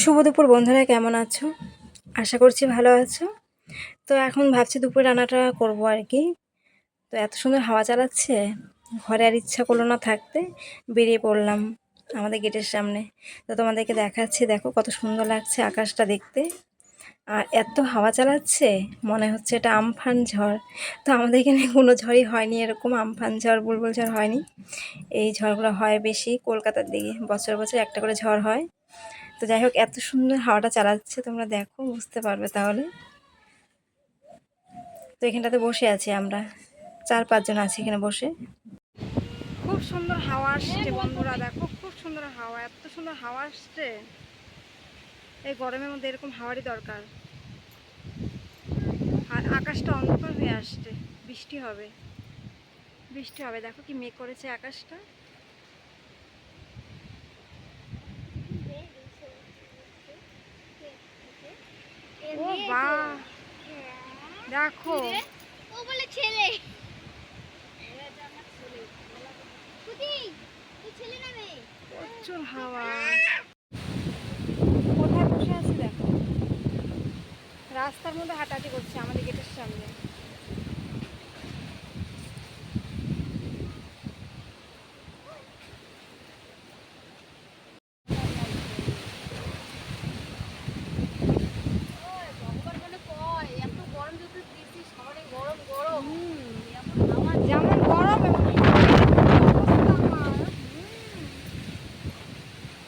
শুভ দুপুর বন্ধুরা, কেমন আছো? আশা করছি ভালো আছো। তো এখন ভাবছি দুপুরে রান্নাটা করব আর কি। তো এত সুন্দর হাওয়া চালাচ্ছে, ঘরে আর ইচ্ছা করল না থাকতে, বেরিয়ে পড়লাম আমাদের গেটের সামনে। তো তোমাদেরকে দেখাচ্ছি, দেখো কত সুন্দর লাগছে আকাশটা দেখতে। আর এত হাওয়া চালাচ্ছে, মনে হচ্ছে এটা আমফান ঝড়। তো আমাদের এখানে কোনো ঝড়ই হয়নি, এরকম আমফান ঝড়, বুলবুল ঝড় হয়নি। এই ঝড়গুলো হয় বেশি কলকাতার দিকে, বছর বছর একটা করে ঝড় হয়। তো যাই হোক, এত সুন্দর হাওয়াটা চালাচ্ছে, তোমরা দেখো, বুঝতে পারবে তাহলে। তো এখানটাতে বসে আছি আমরা। চার পাঁচজন আছি এখানে বসে। খুব সুন্দর হাওয়া আসছে বন্ধুরা, দেখো, খুব সুন্দর হাওয়া, এত সুন্দর হাওয়া আসছে। এই গরমের মধ্যে এরকম হাওয়ারই দরকার। আর আকাশটা অন্ধকার হয়ে আসছে, বৃষ্টি হবে। বৃষ্টি হবে, দেখো কি মেঘ করেছে আকাশটা। ও বা। দেখো। ও বলে ছেলে। প্রচুর হাওয়া। কোথায় বসে আছি দেখো? রাস্তার মধ্যে হাঁটাহাঁটি করছে আমাদের গেটের সামনে ভগবান বলে কয় এত গরম যত দিচ্ছি শহরে গরম গরম হুম, এমন হাওয়া যেমন গরম।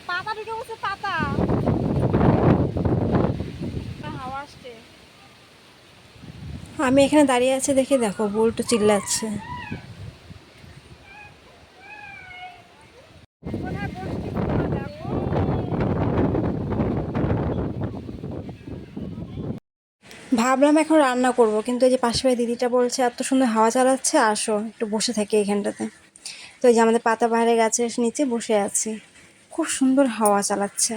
পাতা পাতা আমি এখানে দাঁড়িয়ে আছি দেখে দেখো বোল্ট চিল্লাচ্ছে কোথায় বসছি তোমরা দেখো ভাবলাম এখন রান্না করব, কিন্তু এই যে পাশে ভাই দিদিটা বলছে, এত সুন্দর হাওয়া চালাচ্ছে, আসো, একটু বসে থাকি এখানটাতে তো এই যে আমাদের পাতা বাইরে গাছের নিচে বসে আছি। খুব সুন্দর হাওয়া চালাচ্ছে।